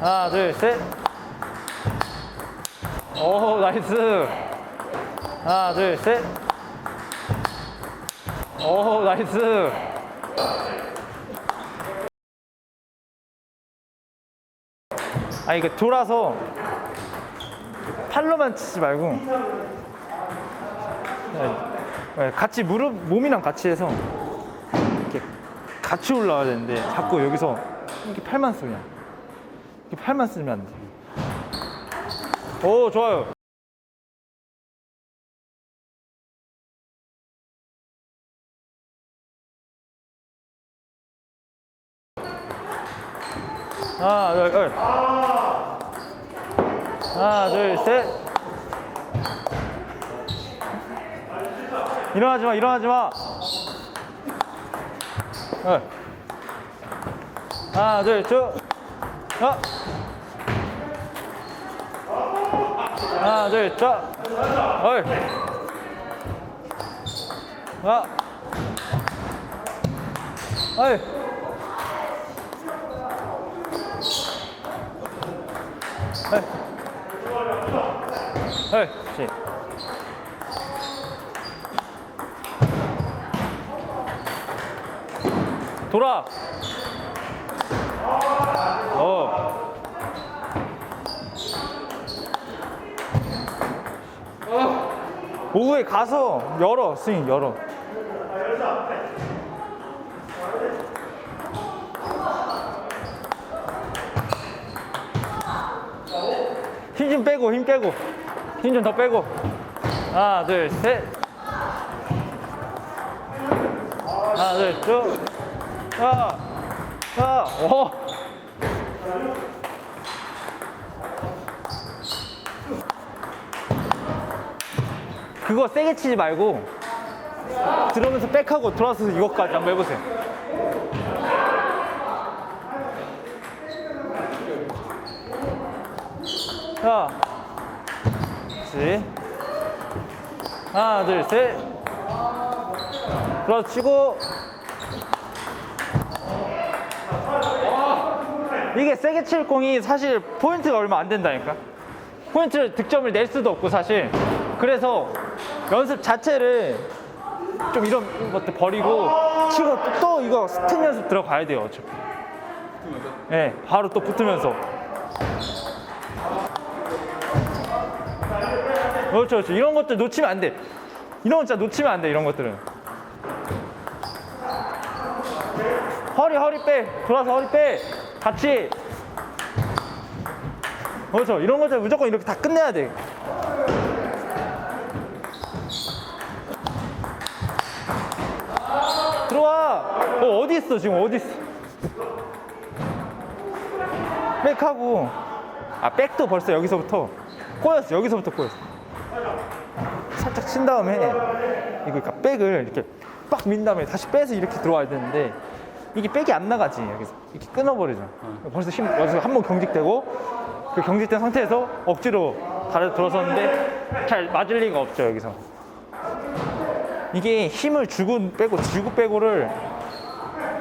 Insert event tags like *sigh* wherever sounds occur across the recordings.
하나, 둘, 셋. 오, 나이스. 하나, 둘, 셋. 오, 나이스. 아, 이거 돌아서 팔로만 치지 말고 네, 네, 같이 무릎, 몸이랑 같이 해서 이렇게 같이 올라와야 되는데 자꾸 여기서 이렇게 팔만 쓰냐. 팔만 쓰면 안 돼. 오, 좋아요. 하나, 둘, 둘. 하나, 둘, 셋. 일어나지 마, 일어나지 마. 어. 하나, 둘, 쭉. 어. 하나, 둘, 쭉. 어이. 아. 어이. 어이. 어이. 시. 돌아. 어. 오후에 가서 열어 스윙 열어. 힘 좀 빼고 힘 빼고. 힘 좀 더 빼고. 하나 둘셋. 하나 둘쭉. 아, 아, 오. 그거 세게 치지 말고 들어오면서 백하고 돌아서서 이것까지 한번 해보세요. 자, 그렇지. 하나, 둘, 셋. 들어서 치고 이게 세게 칠 공이 사실 포인트가 얼마 안 된다니까. 포인트를 득점을 낼 수도 없고 사실. 그래서 연습 자체를 좀 이런 것들 버리고 치고 또, 또 이거 스튼 연습 들어가야 돼요 어차피. 네, 바로 또 붙으면서. 그렇죠, 그렇죠. 이런 것들 놓치면 안 돼. 이런 거 진짜 놓치면 안 돼, 이런 것들은. 허리, 허리 빼. 돌아서 허리 빼. 같이. 그렇죠. 이런 것들 무조건 이렇게 다 끝내야 돼. 들 어, 어디 있어, 지금 어디 있어? 백하고. 아, 백도 벌써 여기서부터 꼬였어. 여기서부터 꼬였어. 살짝 친 다음에 이거 그러니까 백을 이렇게 빡 민 다음에 다시 빼서 이렇게 들어와야 되는데 이게 백이 안 나가지 여기서 이렇게 끊어버리죠. 벌써 힘 여기서 한 번 경직되고 그 경직된 상태에서 억지로 다리 들어섰는데 잘 맞을 리가 없죠 여기서. 이게 힘을 주고 빼고 주고 빼고를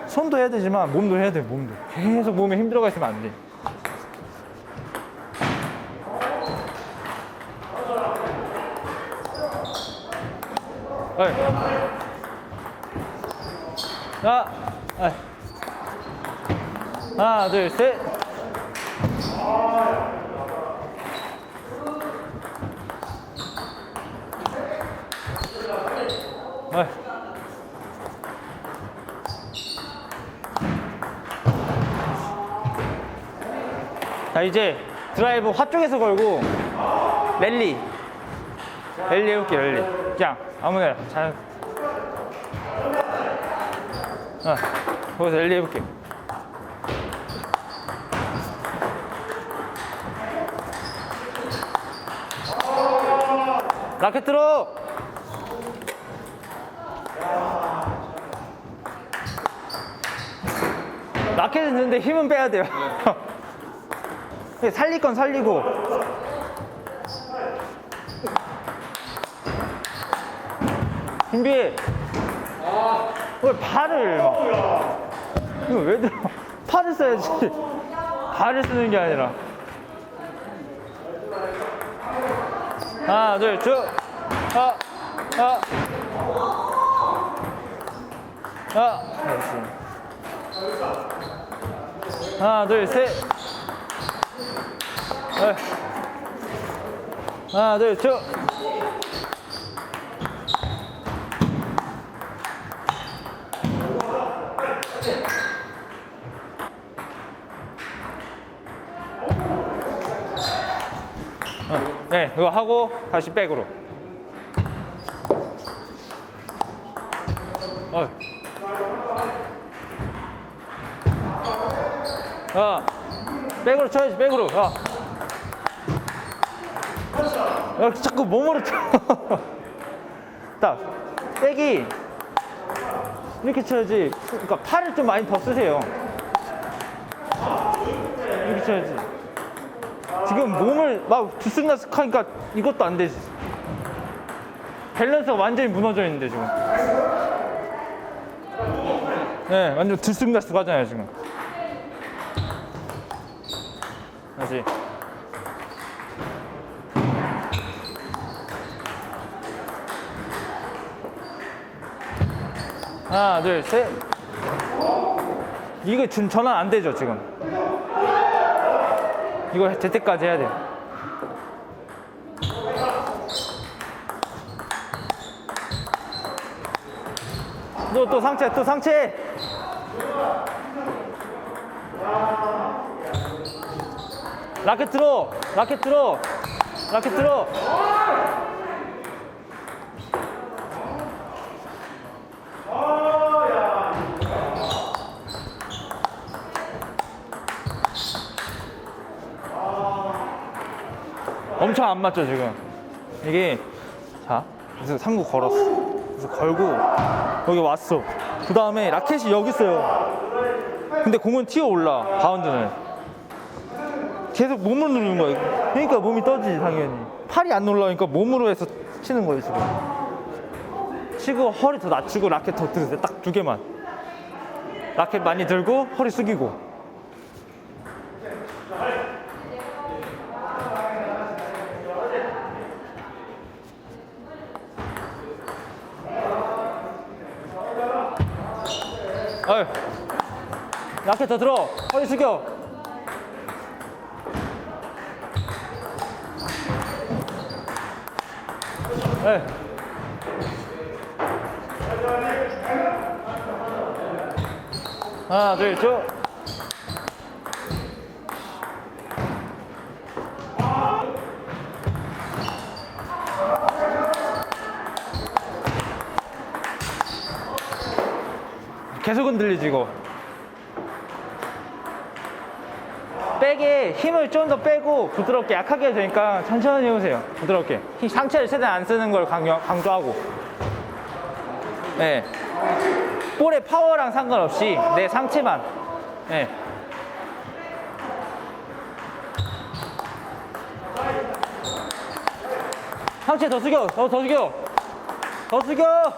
손도 해야 되지만 몸도 해야 돼 몸도 계속 몸에 힘 들어가 있으면 안 돼. 어이. 자, 어이. 하나, 둘, 셋. 어이. 자, 이제 드라이브 화 쪽에서 걸고 랠리. 랠리 해볼게, 랠리. 그냥 아무나 잘. 어, 거기서 랠리 해볼게. 라켓 들어! 라켓은 드는데 힘은 빼야 돼요. *laughs* 살릴 건 살리고. 준비. 막. 이거 왜 들어? 팔을 써야지. 발을 쓰는 게 아니라. 하나, 둘, 쭉. 아, 아. 아. 하나, 둘, 셋. 네. 하나, 둘, 쭉. 어, 네, 이거 하고 다시 백으로. 어. 어. 백으로 쳐야지, 백으로. 어. 야, 자꾸 몸으로 쳐. *laughs* 딱, 백이 이렇게 쳐야지. 그러니까 팔을 좀 많이 더 쓰세요. 이렇게 쳐야지. 지금 몸을 막 들쑥날쑥 하니까 이것도 안 되지. 밸런스가 완전히 무너져 있는데 지금. 네, 완전 들쑥날쑥 하잖아요 지금. 다시. 하나, 둘, 셋. 이거 지금 전환 안 되죠 지금. 이거 될 때까지 해야 돼. 또, 또 상체, 또 상체. 라켓 들어, 라켓 들어, 라켓 들어. 엄청 안 맞죠 지금? 이게 자 그래서 상구 걸었어. 그래서 걸고 여기 왔어. 그 다음에 라켓이 여기 있어요. 근데 공은 튀어 올라 바운드는. 계속 몸으로 누르는 거예요 그러니까 몸이 떠지지 당연히. 팔이 안 올라오니까 몸으로 해서 치는 거예요 지금. 치고 허리 더 낮추고 라켓 더 들으세요 딱 두 개만. 라켓 많이 들고 허리 숙이고 어이. 라켓 더 들어. 허리 숙여. 에이. 하나, 둘, 쭉. 계속 흔들리지 이거 백에 힘을 좀 더 빼고 부드럽게 약하게 해도 되니까 천천히 해보세요. 부드럽게. 힘- 상체를 최대한 안 쓰는 걸 강요, 강조하고. 네. 볼의 파워랑 상관없이 내 상체만. 네. 상체 더 숙여. 더, 더 숙여. 더 숙여.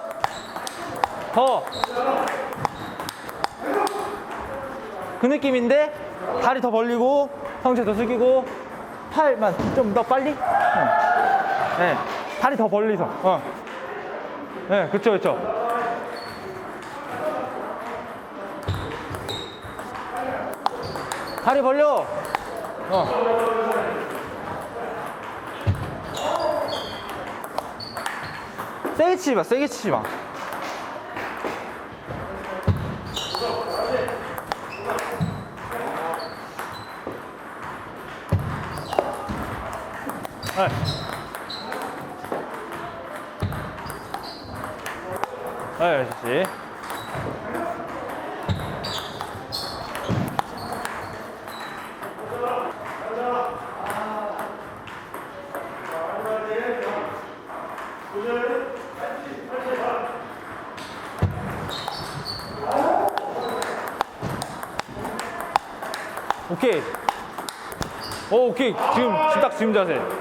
더 그 느낌인데 다리 더 벌리고 상체 더 숙이고 팔만 좀 더 빨리 응. 네 다리 더 벌리서 어. 네 그쵸 그쵸 다리 벌려 어. 세게 치지 마 세게 치지 마 네. 네, 다시. 오케이. 오, 오케이. 지금 딱 지금 자세.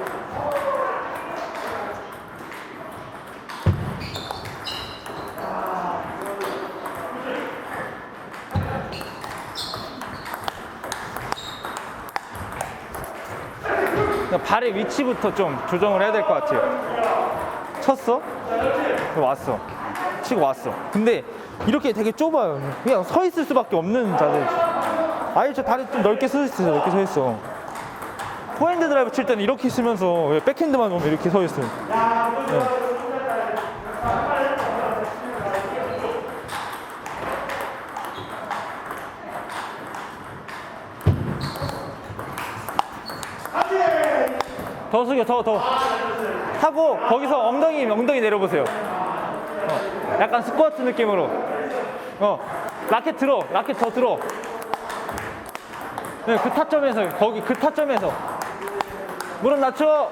발의 위치부터 좀 조정을 해야 될 것 같아요. 쳤어? 왔어. 치고 왔어. 근데 이렇게 되게 좁아요. 그냥 서 있을 수밖에 없는 자세. 아예 저 다리 좀 넓게 서 있어. 넓게 서 있어. 포핸드 드라이브 칠 때는 이렇게 왜 백핸드만 오면 이렇게 서 있어요. 네. 더 숙여 더 더. 하고 거기서 엉덩이 엉덩이 내려보세요. 어, 약간 스쿼트 느낌으로. 어 라켓 들어 라켓 더 들어. 네, 그 타점에서 거기 그 타점에서 무릎 낮춰.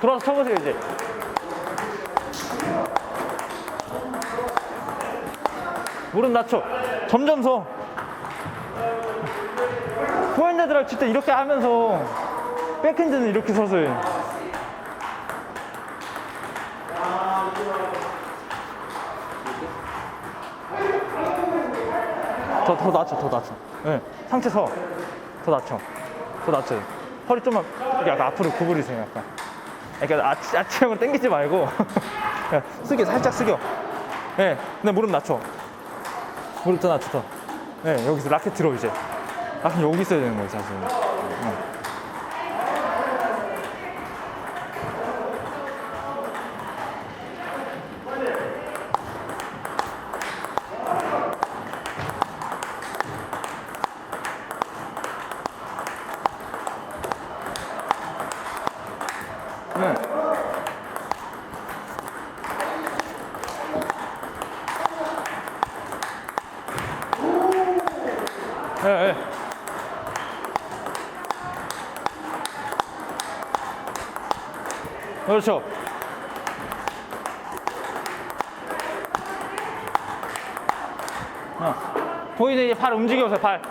돌아서 쳐보세요 이제. 무릎 낮춰. 점점 서. 포핸드 드라이브 칠때 이렇게 하면서 백핸드는 이렇게 서서 해. 더, 더 낮춰, 더 낮춰. 네. 상체 서. 더 낮춰. 더 낮춰. 허리 좀만 약간 앞으로 구부리세요, 약간. 그러니까 아치, 아치형으로 당기지 말고. *laughs* 숙여, 살짝 숙여. 네. 근데 무릎 낮춰. 더 낮춰, 더. 네, 여기서 라켓 들어, 이제. 라켓 여기 있어야 되는 거예요, 자세히. 응. 네. 예, 예. 그렇죠. 어. 보이는 이제 팔 움직여서 팔.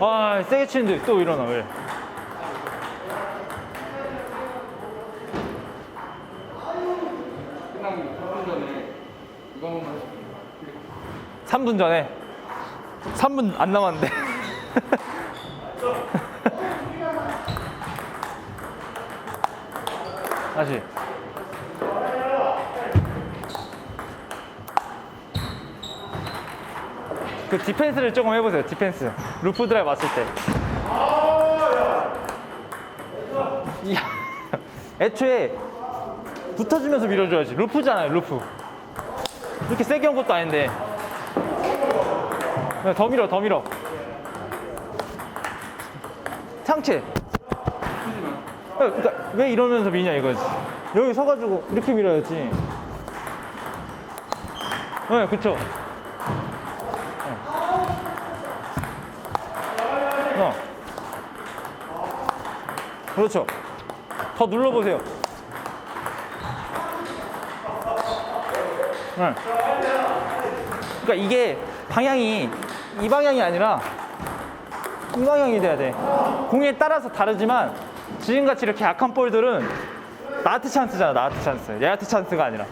아, 세게 치는데 또 일어나, 왜? 끝나기 3분 전에 이거 한번 보시 3분 전에. 3분 안 남았는데. *laughs* 다시. 그 디펜스를 조금 해보세요 디펜스. 루프 드라이브 왔을 때. 애초에 붙어주면서 밀어줘야지. 루프잖아요 루프. 이렇게 세게 온 것도 아닌데 네, 더 밀어, 더 밀어. 상체. 그러니까 왜 이러면서 미냐 이거지. 여기 서가지고 이렇게 밀어야지. 네, 그쵸. 네. 어. 그렇죠. 더 눌러보세요. 네. 그러니까 이게 방향이 이 방향이 아니라 이 방향이 돼야 돼. 공에 따라서 다르지만 지금같이 이렇게 약한 볼들은 나한테 찬스잖아, 나한테 찬스. 얘한테 찬스가 아니라.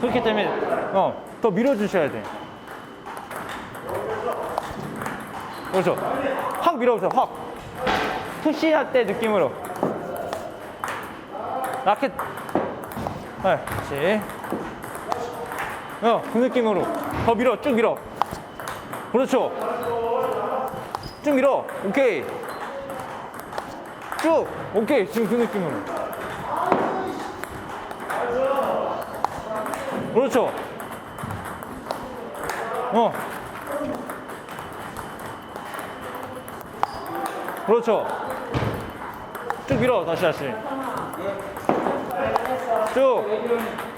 그렇기 때문에 어, 더 밀어주셔야 돼. 그렇죠. 확 밀어보세요, 확. 푸시할 때 느낌으로. 라켓. 네, 그렇지. 어, 그 느낌으로. 더 밀어, 쭉 밀어. 그렇죠. 쭉 밀어. 오케이. 쭉. 오케이. 지금 그 느낌으로. 그렇죠. 어. 그렇죠. 쭉 밀어. 다시 다시. 쭉.